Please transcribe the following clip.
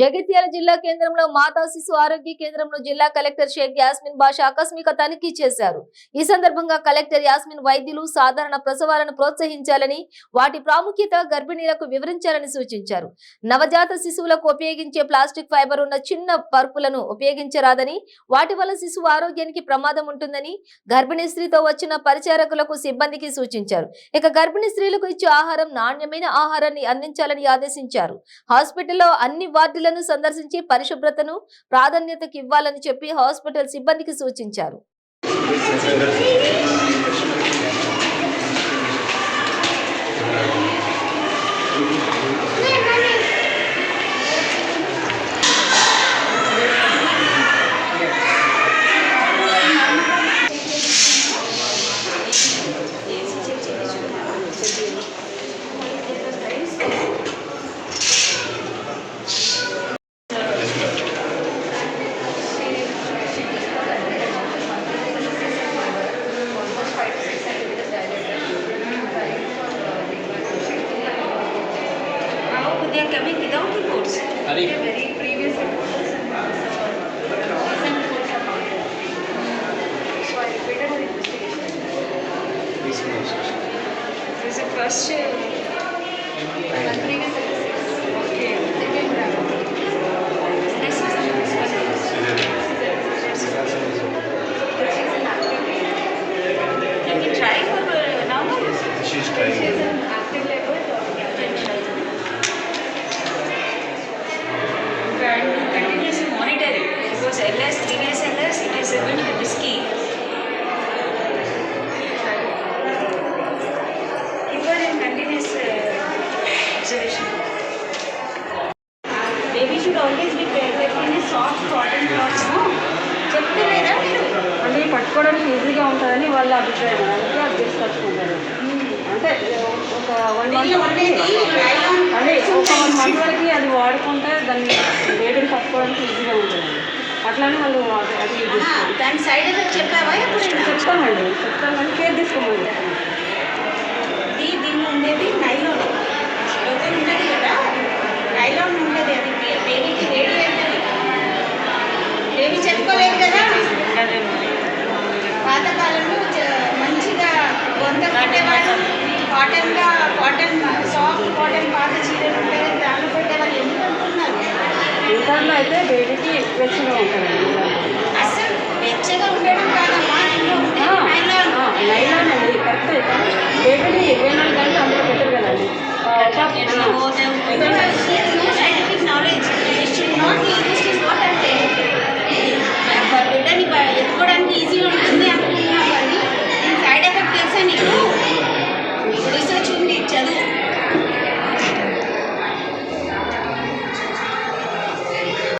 జగిత్యాల జిల్లా కేంద్రంలో మాతా శిశు ఆరోగ్య కేంద్రంలో జిల్లా కలెక్టర్ షేక్ యాస్మిన్ బాషా ఆకస్మిక తనిఖీ చేశారు. ఈ సందర్భంగా కలెక్టర్ యాస్మిన్ వైద్యులు సాధారణ ప్రసవాలను ప్రోత్సహించాలని వాటి ప్రాముఖ్యత గర్భిణీలకు వివరించాలని సూచించారు. నవజాత శిశువులకు ఉపయోగించే ప్లాస్టిక్ ఫైబర్ ఉన్న చిన్న పరుపులను ఉపయోగించరాదని వాటి వల్ల శిశువు ఆరోగ్యానికి ప్రమాదం ఉంటుందని గర్భిణీ స్త్రీతో వచ్చిన పరిచారకులకు సిబ్బందికి సూచించారు. ఇక గర్భిణీ స్త్రీలకు ఇచ్చే ఆహారం నాణ్యమైన ఆహారాన్ని అందించాలని ఆదేశించారు. హాస్పిటల్లో అన్ని వార్డులను సందర్శించి పరిశుభ్రతను ప్రాధాన్యతకి ఇవ్వాలని చెప్పి హాస్పిటల్ సిబ్బందికి సూచించారు. Coming without reports? Hari. They are very previous reports and recent reports are not there. So I repeated her investigation. This is the first uh, is a bit risky. Keep her in continuous uh, observation. Baby should always be kept in a soft cotton cloth, no? చెప్తలేరా మీరు అంటే పట్టుకోవడానికి ఈజీగా ఉంటుందని వాళ్ళ అభిప్రాయం అందుకే అది తీసుకొచ్చుకుంటారు అంటే ఒక వన్ మంత్ వరకు అదే ఒక వన్ మంత్ వరకు అది వాడుకుంటే దాన్ని పట్టుకోవడానికి ఈజీగా ఉంటుంది అట్లానే వాళ్ళు అది దాని సైడ్ ఎఫెక్ట్ చెప్పావా ఎప్పుడైనా చెప్తామండి చెప్తాం కానీ కేర్ తీసుకోమని దీనిలో ఉండేది నైలాన్ ఉండదు కదా? నైలాన్ ఉండదు అది. బేబీకి వేడి అవుతుంది బేబీ చెప్పుకోలేదు కదా? పాతకాలంలో మంచిగా పెట్టేవాళ్ళు కాటన్గా కాటన్ సాఫ్ట్ కాటన్ పాత చీరలు ఉంటాయి కదా, దాంట్లో పెట్టేవాళ్ళు ఎందుకు అనుకున్నారు ఇంటర్లో అయితే బేబీకి వెచ్చగా ఉంటుందండి అసలు వెచ్చగా ఉండడం కాదమ్మా